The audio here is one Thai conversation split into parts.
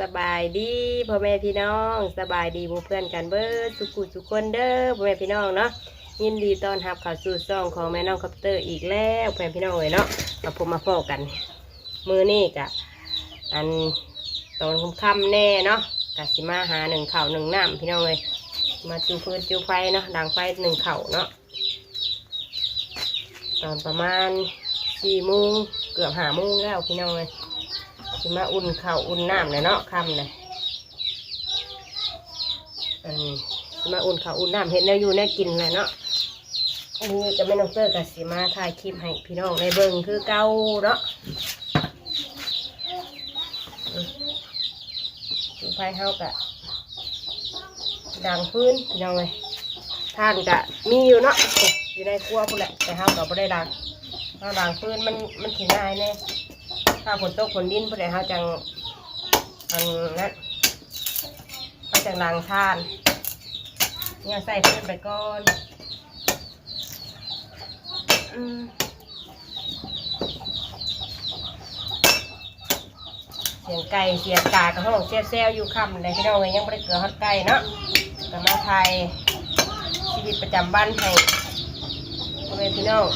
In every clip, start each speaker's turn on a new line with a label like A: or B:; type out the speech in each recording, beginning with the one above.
A: สบายดีพ่อแม่พี่น้องสบายดีหมู่เพื่อนกันเบิดสุกุสุคนเด้อพ่อแม่พี่น้องเนาะยินดีต้อนรับเข้าสู่ซองของแม่น้องคอปเตอร์อีกแล้วพ่อแม่พี่น้องเลยเนาะมาพบมาพอกัน มือนี่กะอันตอนค่ำแน่เนาะกะสิมาหาหนึ่งเข่าหนึ่งน้ำพี่น้องเลยมาจูฟืนจูไฟเนาะดังไฟหนึ่งเข่าเนาะตอนประมาณสี่โมงเกือบห้าโมงแล้วพี่น้องเลย สิมาอุ่นข้าวอุ่นน้ำเลยเนาะคำเลยอันนี้สิมาอุ่นข้าวอุ่นน้ำเห็นแล้วอยู่แน่กินเลยเนาะอันนี้จะไม่น้องเตอร์กับสิมาถ่ายคลิปให้พี่น้องในเบิ่งคือเก่าเนาะดูไฟเฮากะดังพื้นพี่น้องเลยท่านกะมีอยู่เนาะอยู่ในครัวพุ่นแหละแต่เฮากะไม่ได้ดังเฮาดังพื้นมันมันถึงง่ายแน่ ถ้าฝนตกฝนดินผู้ใดเขาจังอันนั้นเขาจังล้างทานเนี่ยใส่เพื่อนไปก่อนอืมเสียงไก่เสียงกากระห้องเสียแซวอยู่ค่ำเลยพี่น้องเลยยังไม่ได้เกลือฮอดไก่เนาะแต่มาไทยชีวิตประจำบ้านให้พ่อแม่พี่น้อง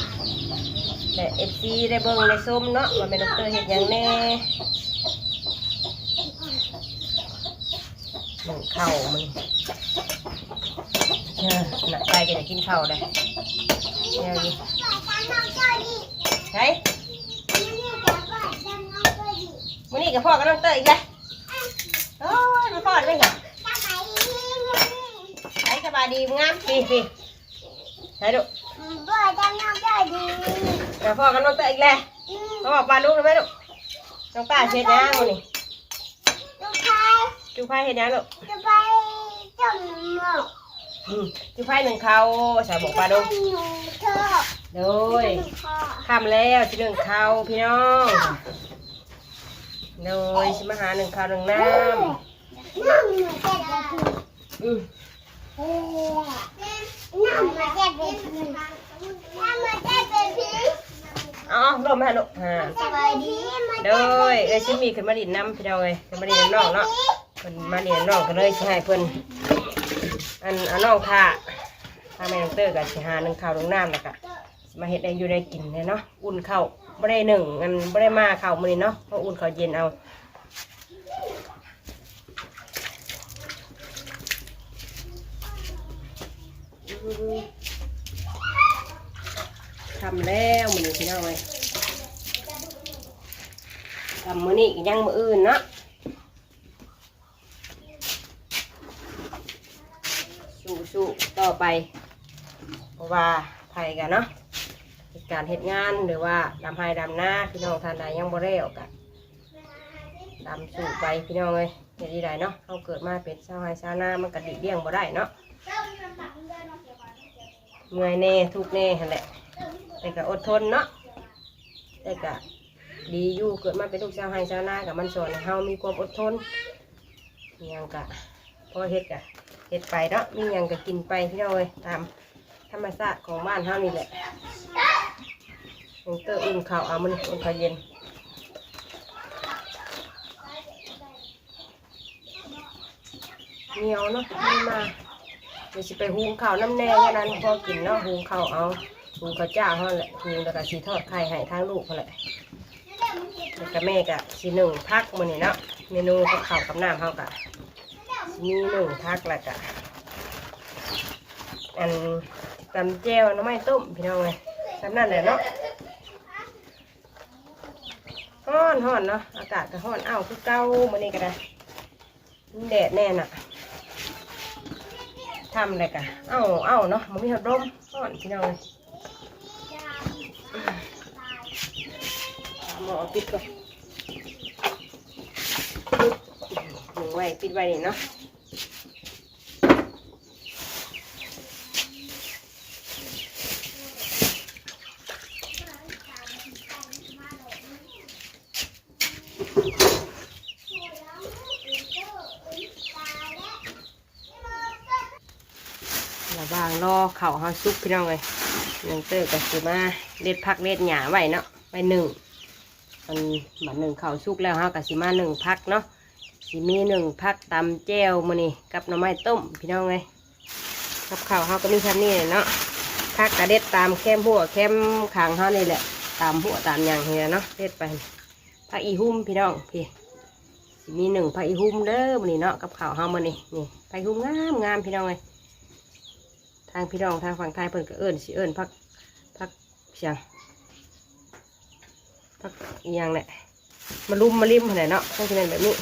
A: แต่เอฟซีได้เบิ่งได้ส้มเนาะว่าเป็นดอกเตอร์เห็ดหยังแน่หนึ่งเข่ามันเออหนักใจก็จะกินเข่าวเลยเนี่ยดิใช่มื้อนี้กับพ่อกับน้องเตอร์อีกแล้วโอ้ยมาพ่อได้ไหมใช้สบายดีมึงงามปีปีใช่ดู เดี๋ยวพ่อกับน้องเตอร์อีกแล้วเขาบอกปลาลูกเลยไหมลูกน้องป้าเช็ดนะมื้อนี้จูไพ่เห็ดหยังลูกอืมจูไพ่หนึ่งเขาใส่บอกปลาลูกโดยทำแล้วที่หนึ่งเขาพี่น้องโดยชิมาหาหนึ่งเขาหนึ่งน้ำอืมเอ๋อลมมาลูกฮะโดยเอ้ยชิมีขึ้นมาดินน้ำพี่น้องเลยขึ้นมาดินน้ำน้องเนาะเพิ่นมาดินน้องก็เลยสิให้เพิ่นอันอันน้องท่าถ้าแม่น้องเตอร์กับสิหาหนึ่งข้าวหนึ่งน้ำแล้วก็มาเฮ็ดได้อยู่ได้กินเลยเนาะอุ่นข้าวไม่ได้หนึ่งอันไม่ได้มาข้าวมื้อนี้เนาะเพราะอุ่นข้าวเย็นเอา ทำแล้วมื้อนี้พี่น้องเลยทำมื้อนี้ก็ยังมื้ออื่นเนาะสู้สู้ต่อไปเพราะว่าไทยกันเนาะเหตุการณ์เหตุงานหรือว่าดำไฮดำหน้าพี่น้องทานใดยังบ่ได้ออกกันดำสู่ไปพี่น้องเลยเฮ็ดดีได้เนาะเขาเกิดมาเป็นชาวไฮชาวนามันก็ดีเลี้ยงบ่ได้เนาะเมื่อยแน่ทุกแน่หันแหละ แต่ก็อดทนเนาะแต่ก็ดีอยู่เกิดมาเป็นลูกชาวไฮชาวนากับมันสอนให้เฮามีความอดทนอิหยังกะพอเฮ็ดกะเห็ดไปเนาะมีหยังก็กินไปพี่น้องเลยตามธรรมชาติของบ้านเฮานี่แหละมันเตอร์อุ่นข้าวเอามันอุ่นข้าวเย็นเหนียวเนาะนี่มาเดี๋ยวสิไปหุงข้าวน้ำแน่แค่นั้นพอกินเนาะหุงข้าวเอา หุงข้าวเจ้าเฮาแหละหุงแล้วก็สีทอดไข่ให้ทางลูกเขาแหละแล้วก็แม่ก็สีหนึ่งพักมันนี่เนาะเมนูกับข้าวกับน้ำเฮากะมีหนึ่งทักแล้วก็อันตำแจ่วน้ำไม้ต้มพี่น้องเลยสำนั่นแหละเนาะฮ้อนฮ้อนเนาะอากาศก็ฮ้อนอ้าวคือเก้ามื้อนี้ก็ได้แดดแน่น่ะทำอะไรกะเอ้าเอ้าเนาะมันมีหัดลมฮ้อนพี่น้องเลย หมอปิดก่อนหนึ่งไว้ปิดไว้นี่เนาะระวางรอเข่าเฮาซุกพี่น้องเลยหนึ่งเตอร์กับสิมาเด็ดพักเด็ดหยาไว้เนาะไว้หนึ่ง มันบัดหนึ่งเข่าวซุกแล้วฮากับสิมาหนึ่งพักเนาะสิมีหนึ่งพักตำแจ่วมือนี้กับหน่อไม้ต้มพี่น้องเลยกับข้าวเฮาก็มีแค่นี้เนาะพักกระเด็ดตามแคมหัวแคมขางเฮานี่แหละ ตามหัวตามอย่างเฮียเนาะเด็ดไปพักอีหุ่มพี่น้องพี่สิมีหนึ่งพักอีหุ่มเด้อมือนี้เนาะกับข้าวเฮามือนี้นี่พักอีหุ่มงามงามพี่น้องเลยทางพี่น้องทางฝั่งไทยเพิ่นก็เอิ้นสิเอิ้นพักพักเสียง พักอีหยังแหละมาลุมมาริมขนาดเนาะต้องเป็นแบบนี้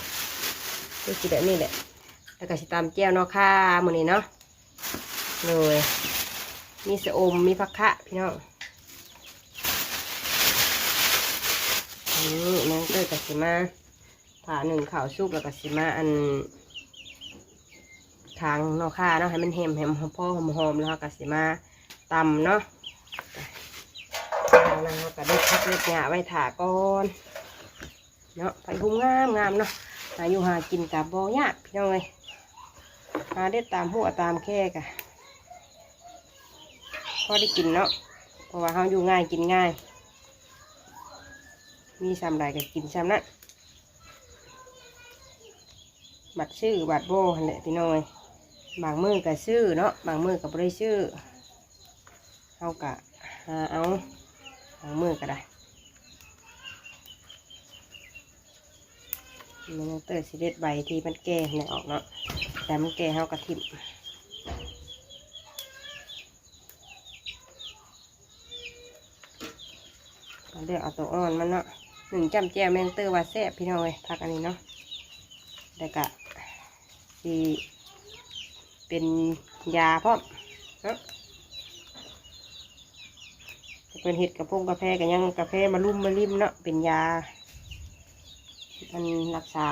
A: คือสิแบบนี้แหละแล้วก็สิตามแก้วเนาะค่ะมื้อนี้เนาะเลยมีสะอมมีผักคะพี่น้องนี่นั่งเตยกับสิมาผ่าหนึ่งข่าวซุกแล้วก็สิมาอันทางเนาะค่ะเนาะให้มันเห็มเห็มหอมพ่อหอมหอมๆแล้วก็สิมาตำเนาะทางนั้นเราก็ได้ พักเล็กหยาไว้ถาก่อนเนาะไปหุ้มงามงามเนาะหาอยู่หากินกับบ่ยากพี่น้องเลยหาได้ตามหัวตามแค่กะพอได้กินเนาะเพราะว่าเขาอยู่ง่ายกินง่าย มีซ้ำใดก็กินซ้ำนั้นบัตรชื่อบัตรโบหั่นแหละพี่น้อยบางมือก็ซื้อเนาะบางมือก็บ่ได้ซื้อเขากะหาเอา บางมือก็ได้มันยังเติร์สิเด็ดใบที่มันแก่เนี่ยออกเนาะแต่มันแก่เฮากระทิมเลือกเอาตัวอ่อนมันเนาะหนึ่งจำแจวแมงเตอร์ว่าแซ่บพี่น้องเอ้ยพักอันนี้เนาะแล้วก็สีเป็นยาพร้อมเนาะ เป็นเห็ดกระพงกาแฟกันยังกาแฟมาลุ่มมาริมเนาะเป็นยามันรักษา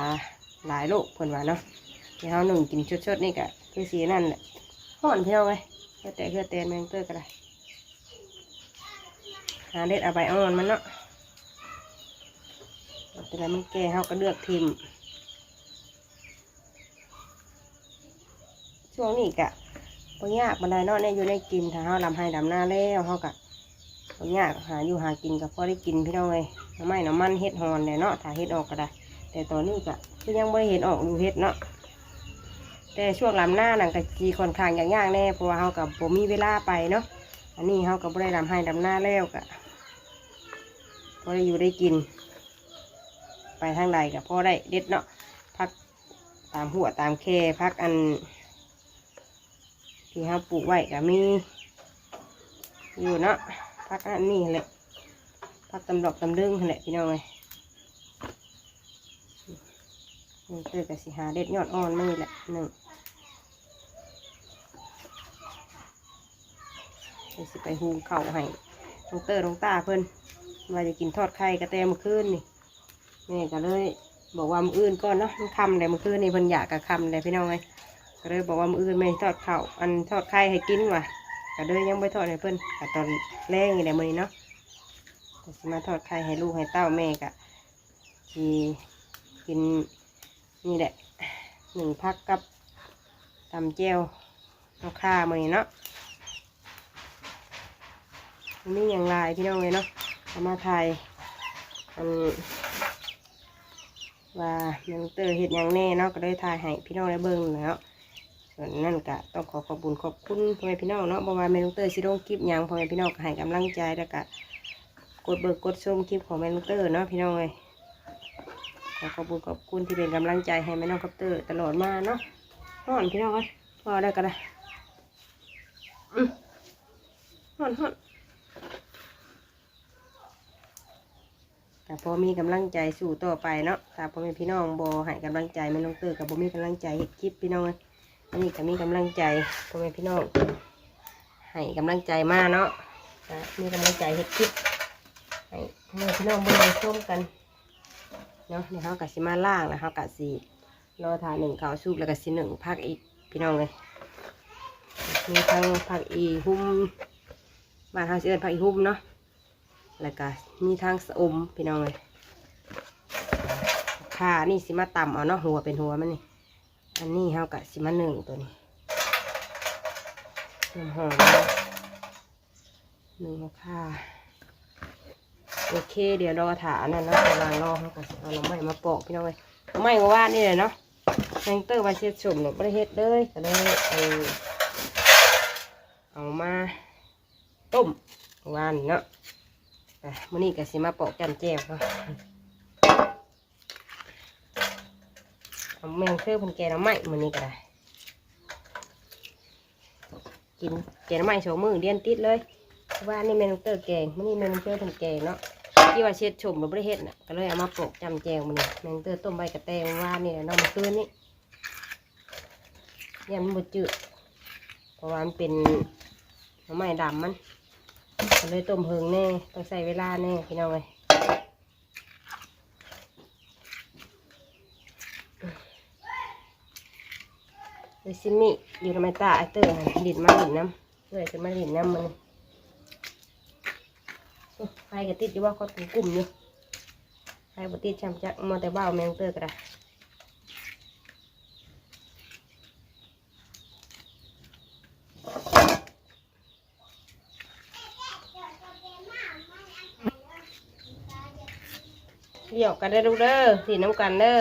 A: หลายโรคเพิ่นว่าเนาะที่เฮาหนึ่งกินชดๆนี่ก็คือสีนั่นแหละห่อนเที่ยวไงเพื่อแต่เพื่อเตนแมงเตอร์ก็ได้หาเด็ดเอาใบอ่อนมันเนาะแต่ละมันแก่เฮาก็เลือกทิมช่วงนี้กะบ่ยากบันไดเนาะเนี่ยอยู่ในกินถ้าเฮาลำให้ดำหน้าแล้วเฮากะ บ่ยากหาอยู่หากินก็พอได้กินพี่น้องเลยน้ำไม้น้ำมันเฮ็ดฮอนเลยเนาะถ้าเฮ็ดออกก็ได้ แต่ตอนนี้ก็คือยังไม่ได้เห็นออกดูเฮ็ดเนาะแต่ช่วงลำหน้าหนั่นก็จีค่อนข้างยากๆแน่เพราะว่าเฮากับผมมีเวลาไปเนาะอันนี้เฮากับบ่ได้ลำให้ลำหน้าแล้วก็พอได้อยู่ได้กิน ไปทางใดก็พอได้เด็ดเนาะพักตามหัวตามแค่พักอัน ที่เฮาปลูกไว้ก็มีอยู่เนาะ พักอันนี้แหละพักตำดอกตำลึงนั่นแหละพี่น้องเอ้ยนี่คือกับสิหาเด็ดยอดอ่อนไมือแหละหนึ่งสิไปหูเข่าให้ลงเตอร์ลงตาเพิ่นว่าจะกินทอดไข่กระแตมื่อคืนนี่แม่ก็เลยบอกว่ามืออื่นก่อนเนาะมันคำเลยมื่อคืนนี่เพิ่นอยากกับคำเลยพี่น้องไงก็เลยบอกว่ามืออื่นไม่ทอดเข้าอันทอดไข่ให้กินว่ะ ก็เลยยังไม่ทอดให้เพิ่นก็ตอนแรงนี่แหละมื้อนี้เนาะก็สิมาทอดไข่ให้ลูกให้เต้าแม่กะทีกินนี่แหละหนึ่งพักกับตำเจียวเอาค่ามือนี้เนาะนี่อย่างไรพี่น้องเลยเนาะเอามาไทยอันว่ายังเตอร์เห็ดหยังแน่เนาะก็ได้ทายให้พี่น้องได้เบิ่งแล้ว นั่นก็ต้องขอขอบคุญขอบคุณพ่อแม่พี่น้องเนาะบอกว่าแม่ลุงเตอร์สิลงคลิปยังพ่อแม่พี่น้องก็ให้กำลังใจแล้วก็กดเบิกกดชมคลิปของแม่ลุงเตอร์เนาะพี่น้องเลยขอขอบคุณขอบคุณที่เป็นกำลังใจให้แม่น้องคัปเตอร์ตลอดมาเนาะห่อนพี่น้องเอ้ยพอได้ก็ได้อืมห่อนห่อนแต่พอมีกำลังใจสู่ต่อไปเนาะถ้าพ่อแม่พี่น้องบอให้กำลังใจแม่น้องเตอร์กับบ่มีกำลังใจเฮ็ดคลิปพี่น้องเอ้ย อันนี้ก็มีกำลังใจพ่อแม่พี่น้องให้กำลังใจมากเนาะมีกำลังใจเฮ็ดคลิปให้แม่พี่น้องเบิ่งชมกันเนาะเดี๋ยวเขากะสิมาล่างแล้วเขากะสิรอทาหนึ่งข้าวซุปแล้วก็สิหนึ่งพักอีกพี่น้องเลยมีทั้งผักอีหุ้มบ้านเขาสิเอิ้นผักอีหุ้มเนาะ แล้วก็มีทั้งสอมพี่น้องเลยขานี่สิมาต่ำเอาเนาะหัวเป็นหัวมันนี่ อันนี้เขากะสิมาหนึ่งตัวนี้น้ำหอมหนึ่งค่ะโอเค เดี๋ยวรอถาอันนั้นนะกำลังรอเขาก็เอาน้ำใหม่มาปอกพี่น้องเลยไม่ก็ว่านี่แหละเนาะแมงเตอร์มาเช็ดสุ่มหนูไม่ได้เฮ็ดเลยก็เลยเอาเอามาต้มวานเนาะอะมื้อนี้ก็สิมาปอกจำแจ่วเนาะ เอาแมงเตอร์เพันแกงน้ำไหม้มือนี้ก็ได้กินแกงน้ำไหม้โชว์มือเดียนติดเลยว่านี่แมงเตอร์แกงมื้อนี้แมงเตอร์พันแกงเนาะที่ว่าเช็ดชมหรือไม่ได้เฮ็ดน่ะก็เลยเอามาโปะจำแจงมันนี่แมงเตอร์ต้มใบกระแตงว่านี่น้องมาคืนนี่เนี่ยมันบดจืดเพราะว่ามันเป็นน้ำไม้ดำมันก็เลยต้มเพิงแน่ต้องใส่เวลาแน่พี่น้องเลยเลย ซิมิอยู่ทำไมตาไอเตอร์หั่นดินมาดินน้ำเลยจะมาดินน้ำมันไฟก็ติดอยู่ว่าเขากลุ่มอยู่ไฟบ่ติดจำจักมาแต่บ้าแมงเตอร์ก็ได้เดี่ยวกันได้อลูเด้อสีน้ำกันเด้อ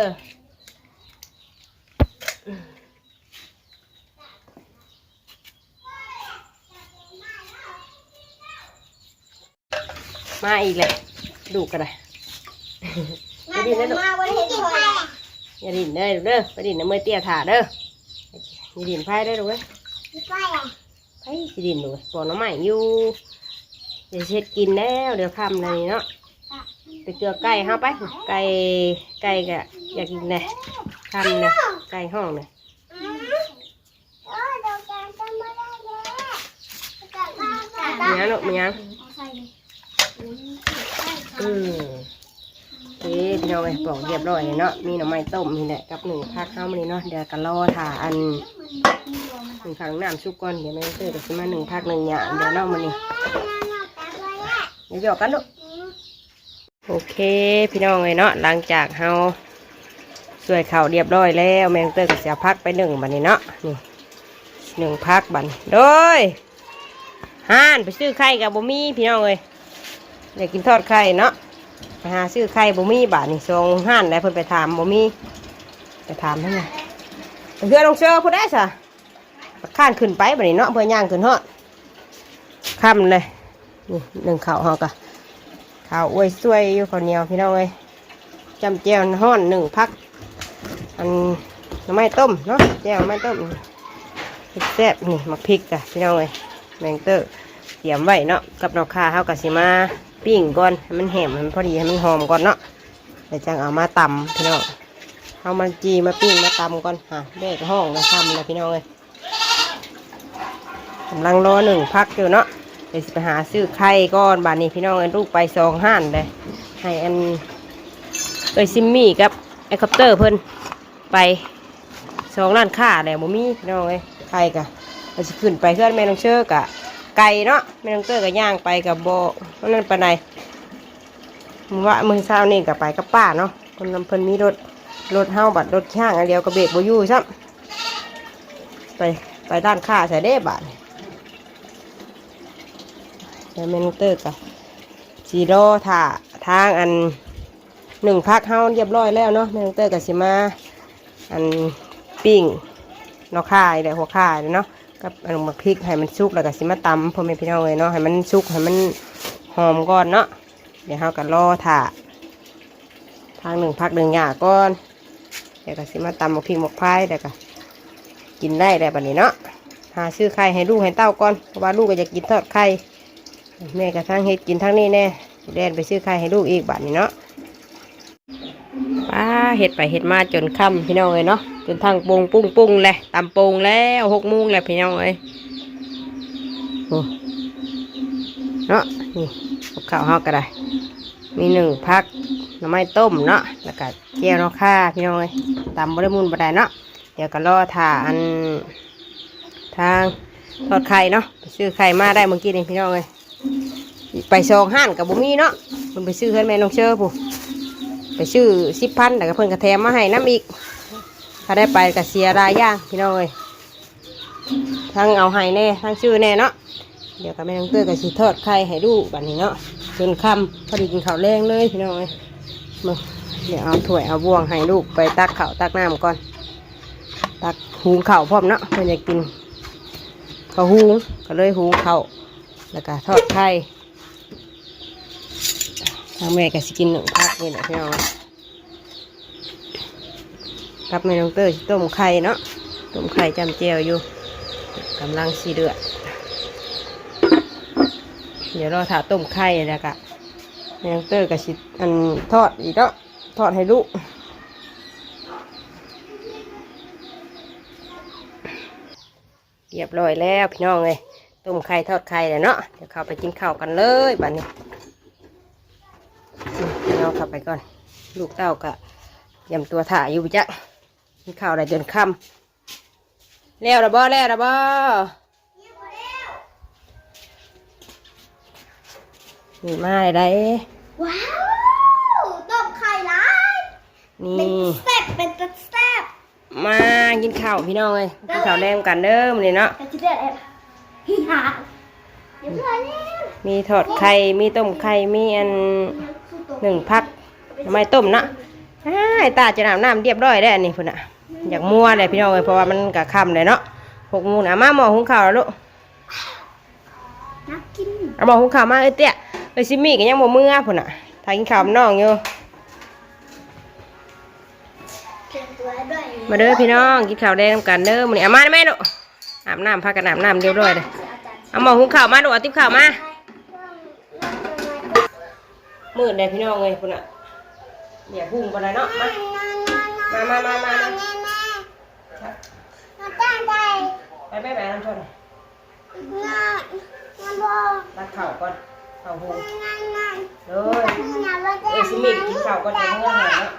A: มาอีกเลยดูกันเลยไปดินนะลูก
B: มาวันเห็นพอแล้ว
A: อย่าดินเด้อลูกเด้อไปดินน้ำมือเตี้ยถ่าเด้ออย่าดินไฟได้อลูกเว้ย
B: ไฟอะ
A: ไฟสิดินลูกเว้ยปอกน้ำใหม่อยู่เดี๋ยวเช็ดกินแล้วเดี๋ยวค่ำเลยเนาะไปเกลือไก่ห้าไปไก่ไก่กะอยากกินเลยค่ำเลยไก่ห้องเลย
B: อืมโอ้ยเดี๋ยวแกจะมาได้แล้วกลับบ้านกลับ
A: มี
B: บ้าน
A: ยังลูกมียัง
B: เอาใส่เลย
A: อืมเอ๊พี่น้องไอ้ยปอกเรียบร้อยเนาะ มีหน่อไม้ต้มนี่แหละกับหนึ่งพักข้าวมันนี่เนาะ เดี๋ยวกันรอถ่าอันหนึ่งครั้งน้ำชุกก่อนเดี๋ยวแม่ซื้อเดี๋ยวซื้อมาหนึ่งพักหนึ่งอย่างเดี๋ยวเนาะมันนี่เดี๋ยวหยอกกันลูกโอเค พี่น้องเลยเนาะ หลังจากเฮาสวยเข่าวเรียบร้อยแล้วแมงเตอร์ก็จะพักไปหนึ่งบันนี้เนาะ นี่หนึ่งพักบัดนโดยห่านไปซื้อไข่กับบ่มีพี่น้องเลย เดี๋ยวกินทอดไข่เนาะไปหาซื้อไข่บ่มีบาทนี่ส่งห่านแล้วเพิ่นไปถามบ่มีไปถามท่านไงเพื่อนลงเชื่อพูดได้สะข้านขึ้นไปบบนี้เนาะเพื่อย่างขึ้นฮอดค่ำเลยนี่หนึ่งข้าวเฮากะข้าวอวยสวยอยู่ข้าวเหนียวพี่น้องเอ้ยจำแจ่วห้อนหนึ่งพัก อันน่อไม้ต้มเนาะแจ่วไม้ต้มพริกแซ่บนี่มักพริกกะพี่น้องเอ้ยแมงเตอร์เตรียมไว้เนาะกับดอกคาเฮากะสิมา ปิ้งก่อนให้มันแหมมันพอดีให้มันหอมก่อนเนาะเดี๋ยวจังเอามาตำพี่น้องเอามาจีมาปิ้งมาตำก่อนฮะเด็กห้องนะทำนะพี่น้องเอ้ยกำลังรอหนึ่งพักอยู่เนาะเดี๋ยวไปหาซื้อไข่ก้อนบานนี้พี่น้องเอ็นลูกไปสองห้านเลยให้อันเอ้ยซิมมี่กับไอคอปเตอร์เพิ่นไปสองร้านค้าเลยบ่มีพี่น้องเอ้ยไข่กะเราจะขึ้นไปเพื่อนแม่น้องเชื่อกะ ไก่เนาะแม่น้องเตอร์กะย่างไปกับโบนั่นปานใดมึงว่ามึงเช้านี่กับไปกับป้าเนาะคนนำเพิ่นมีรถรถเฮาบัดรถข้างอันเดียวกับเบรกบ่อยู่ซ้ำไปไปด้านข้าใส่ได้บาทแล้วแมนเตอร์กับซีโร่ถ่าทางอันหนึ่งพักเฮาเรียบร้อยแล้วเนาะแมนเตอร์กับสิมาอันปิ้งเนาะข่ายแต่หัวข่ายเนาะ กับอันหมักพริกให้มันสุกแล้วก็สิมาตำพ่อแม่พี่น้องเลยเนาะให้มันสุกให้มันหอมก่อนเนาะเดี๋ยวเฮาก็รอถ่าทางหนึ่งพักหนึ่งหยาก่อนเดี๋ยวก็สิมาตำหมกพริกหมักพายเดี๋ยวก็กินได้แล้วบัดนี้เนาะหาซื้อไข่ให้ลูกให้เต้าก่อนเพราะว่าลูกก็จะกินทอดไข่แม่กระทั่งเฮ็ดกินทั้งนี้แน่แดนไปซื้อไข่ให้ลูกอีกบาทนี้เนาะ ป้าเฮ็ดไปเฮ็ดมาจนค่ำพี่น้องเอ้ยเนาะจนทางปุงปุ้งปุ้งเลยตำปุงแล้วหกโมงแล้วพี่น้องเอ้ยโอ้เนาะนี่กับข้าวเฮาก็ได้ มีหนึ่งพักหน่อไม้ต้มเนาะแล้วก็แก้วเนาะค่าพี่น้องเอ้ยตำบริมูลบดไดเนาะเดี๋ยวก็รอถ่าอันทางทอดไข่เนาะไปซื้อไข่มาได้เมื่อกี้นี่พี่น้องเอ้ยไปซองห้านกับบุมีเนาะเพิ่นไปซื้อเพื่อนแม่น้องเชอผู้ ไปซื้อสิบพันแต่ก็เพิ่นกระแถมมาให้น้ำอีกถ้าได้ไปก็เสียรายย่างพี่น้องเอ้ยทั้งเอาให้แน่ทั้งชื่อแน่เนาะเดี๋ยวกับแม่น้องเต้ยก็สิทอดไข่ให้ดูกบัดนี้เนาะจนค่ำพอดีกินข้าวแรงเลยพี่น้องเอ้ยมาเดี๋ยวเอาถ้วยเอาบ่วงให้ลูกไปตักข้าวตักน้ำก่อน ตักหุงข้าวพร้อมเนาะเพื่อนอยากกินข้าวหุงก็เลยหุงข้าวแล้วก็ทอดไข่ทางแม่ก็สิกินหนึ่งพัก นี่แหละพี่น้องกับแม่น้องเตอร์ต้มไข่เนาะต้มไข่จำเจียวอยู่กำลังสีเดือด เดี๋ยวเราถาต้มไข่แล้วก็แม่น้องเตอร์ก็สิอันทอดอีกเนาะทอดให้ลูกเรียบร้อยแล้วพี่น้องเลยต้มไข่ทอดไข่เลยเนาะเดี๋ยวเข้าไปกินข้าวกันเลยบัดนี้ น้องเข้าไปก่อน ลูกเต้ากะยำตัวถ่ายอยู่จ้ะกินข้าวอะไรเดินค่ำแล้วระบอแล้วระบอนี่มาได้
B: ว้าวต้มไข่ร้าย
A: นี่
B: เป็นแซ่บเป็นตัดแซ่บ
A: มากินข้าวพี่น้องเลยกินข้าวแรงกันเด้อมื้อนี้เนาะ
B: แต่จะได้อะไรฮิฮาเดี๋ยวเพื่อนเนี่ย
A: มีทอดไข่ มีต้มไข่ มีอัน หนึ่งพักทำไมต้มเนาะอ้ายตาจะน้ำน้ำเรียบร้อยได้วอันนี้พุ่นอะอยากมั่วเลยพี่น้องเลยเพราะว่ามันกะค่ำเลยเนาะหกโมงนะมาหมอหุงข้าวแล้วลูก
B: นักกิน
A: เอาหมอหุงข้าวมาเอ้ยเตี้ยเอ้ยซิมี่ก็ยังบ่มือพุ่นอะทากินข้าวกับน้องอยู่
B: เต็มตัวด้วย
A: มาเด้อพี่น้องกินข้าวแดงนำกันเด้อมื้อนี้เอามาได้ไหมลูกอาบน้ำพักกันอาบน้ำเรียบร้อยเลย
B: อาจารย์
A: เอาหมอหุงข้าวมาดูเอาติ๊บข้าวมา มืดเลยพี่น้องเลยพุ่นอะเดี๋ยวพุ่งกันเลยเนาะมามามามามา
B: มาตั้งใจ
A: ไปไปไปน้ำชน
B: งานงานบอ
A: รักเข่าก่อนเข่าหู
B: งานงาน
A: เลย
B: งานว่า
A: เอซิมิกินเข่าก่อนจะเมื่อหาเนาะ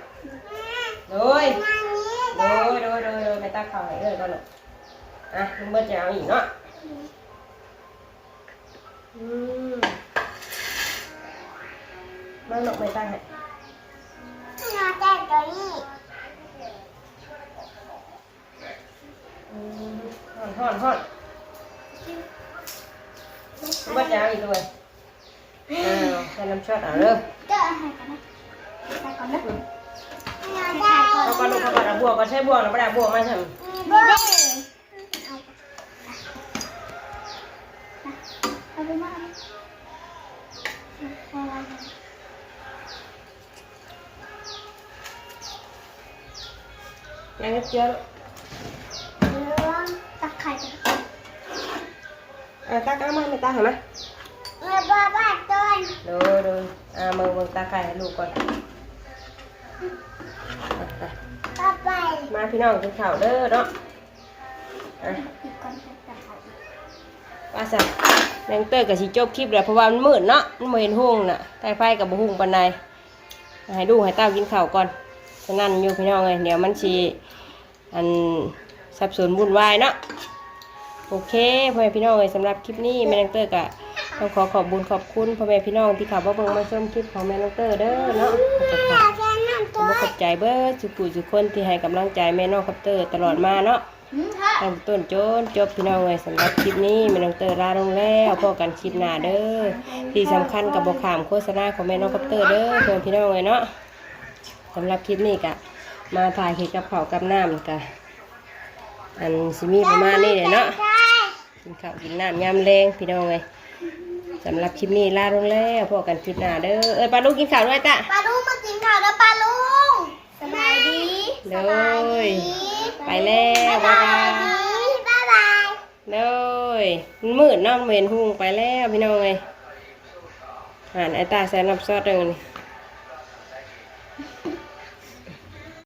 A: เลย
B: งานนี้
A: เลยเลยเลยเลยไปตักเข่าให้เลยก่อนลูกอะเมื่อจะเอาอีกเนาะอืม มาหลบไปตักให้
B: งานแต่ตัวนี้
A: อืมห่อนห่อนห่อนเมื่อจะเอาอีกด้วยอ้าวใส่น้ำช็อตเอาเริ่ม
B: เจอให้กันนะไปก่อนนะงานแต่
A: เอาก่อนลูกเอาก่อนเอาบวกก่อนใช้บวกหรือไม่ได้บวกมาใช่ไหม
B: บอเอาไปมา
A: ดูอ่ามือมือตาไก่ให้ลูกก่อนอะอะ
B: ต่อไป
A: มาพี่น้องกินข้าวเด้อเนาะอะ
B: อีกคนตักไข่
A: ว่าสัแมงเตอร์กับสีจบคลิปเลยเพราะว่ามันมืดเนาะมันไม่เห็นห้องน่ะไฟไฟกับบุหุงปันใดให้ดูให้เต้ากินข้าวก่อน ฉะนั้นอยู่พี่น้องเลยเดี๋ยวมันชีอันสับสนวุ่นวายเนาะโอเคพ่อแม่พี่น้องเลยสำหรับคลิปนี้แม่นางเตอร์กะต้องขอขอบบุญขอบคุณพ่อแม่พี่น้องที่เขับมาเบิ่งมาชมคลิปของแม่นางเตอร์เด้อเนาะขอบคุณ
B: อ
A: ค่ะ
B: ยา
A: ขอบใจเบิร์ดสุกุสุคนที่ให้กำลังใจแม่น้องคัปเตอร์ตลอดมาเนาะตั้งต้นจนจบพี่น้องเลยสำหรับคลิปนี้แม่น้องเตอร์ลาลงแล้วพบกันคลิปหน้าเด้อที่สำคัญกับบขามโฆษณาของแม่น้องคัปเตอร์เด้อเพื่อนพี่น้องเลยเนาะ สำหรับคลิปนี้กะมาถ่ายเห็ดกับข้าวกับน้ำกะอันซิมีประมาณนี้เลยเนาะกินข้าวกินน้ำยามแรงพี่น้องเลยสำหรับคลิปนี้ลาลงแล้วพบกันคลิปหน้าเด้อเอ้ยปลาลูกกินข้าวด้วยจ้ะ
B: ปลาลุงมากินข้าวแล้วปลาลุงสบายดี
A: เลยไปแล้วบ๊ายบาย
B: บ๊ายบาย
A: เลยมันมืดเนาะมันเห็นหุงไปแล้วพี่น้องเลยอ่านไอ้ตาแซนน้ำซอสเด้อนี่